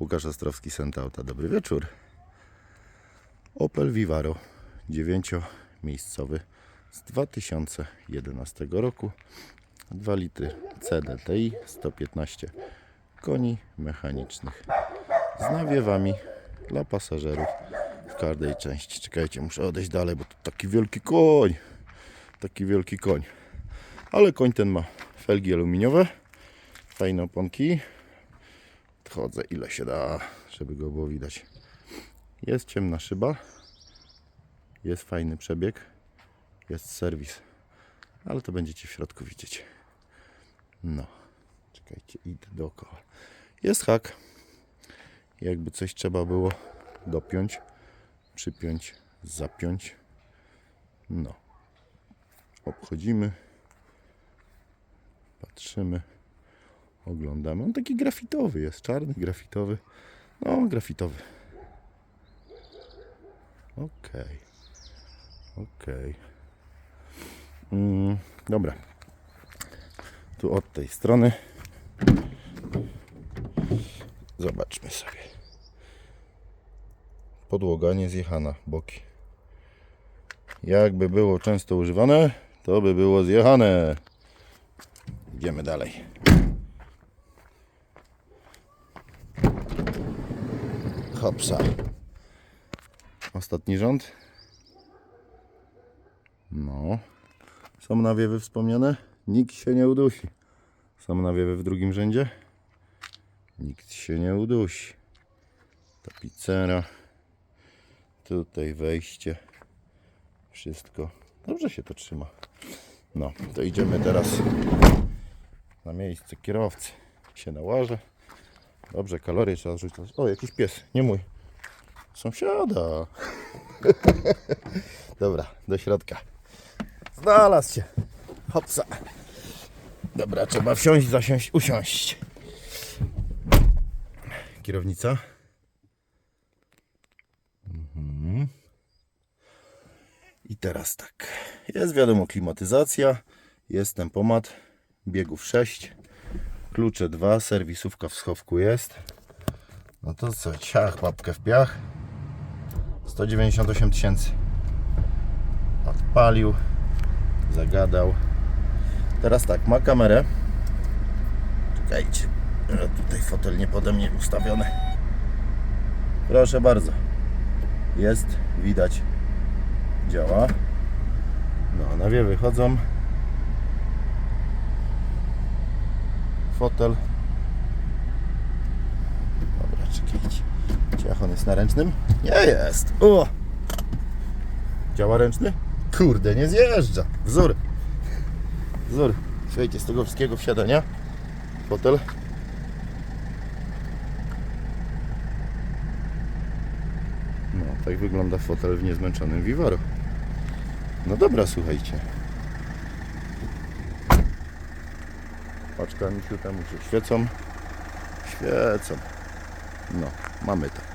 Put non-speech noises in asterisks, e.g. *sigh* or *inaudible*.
Łukasz Ostrowski, Sentauta. Dobry wieczór. Opel Vivaro 9-miejscowy z 2011 roku. 2 litry CDTI, 115 koni mechanicznych z nawiewami dla pasażerów w każdej części. Czekajcie, muszę odejść dalej, bo to taki wielki koń. Taki wielki koń. Ale koń ten ma felgi aluminiowe, fajne oponki. Odchodzę ile się da, żeby go było widać. Jest ciemna szyba, jest fajny przebieg, jest serwis, ale to będziecie w środku widzieć. No, czekajcie, idę dookoła. Jest hak. Jakby coś trzeba było dopiąć, przypiąć, zapiąć. No, obchodzimy, patrzymy, oglądamy. On taki grafitowy jest, czarny, grafitowy. No, grafitowy. Okej. Okej. Mm, dobra. Tu od tej strony. Zobaczmy sobie. Podłoga nie zjechana, boki. Jakby było często używane, to by było zjechane. Idziemy dalej. Hopsa. Ostatni rząd. No. Są nawiewy wspomniane? Nikt się nie udusi. Są nawiewy w drugim rzędzie? Nikt się nie udusi. Tapicera. Tutaj wejście. Wszystko. Dobrze się to trzyma. No, to idziemy teraz na miejsce kierowcy. Się nałażę. Dobrze, kalorie trzeba rzucać. O, jakiś pies, nie mój. Sąsiada. *laughs* Dobra, do środka. Znalazł się. Hopsa. Dobra, trzeba wsiąść, zasiąść, usiąść. Kierownica. Mhm. I teraz tak. Jest wiadomo klimatyzacja, jest tempomat, biegów 6, klucze 2, serwisówka w schowku jest. No to co, ciach, babkę w piach. 198 tysięcy. Odpalił, zagadał. Teraz tak, ma kamerę. Czekajcie, tutaj fotel nie pode mnie ustawiony. Proszę bardzo. Jest, widać, działa. No, nawie wychodzą. Fotel. Dobra, czekajcie. Ciach, on jest na ręcznym? Nie jest. O! Działa ręczny? Kurde, nie zjeżdża. Wzór. Wzór. Słuchajcie, z tego wszystkiego wsiada, nie? Fotel. No, tak wygląda fotel w niezmęczonym Vivaro. No dobra, słuchajcie. Paczka misiu temu świecą. Świecą. No, mamy to.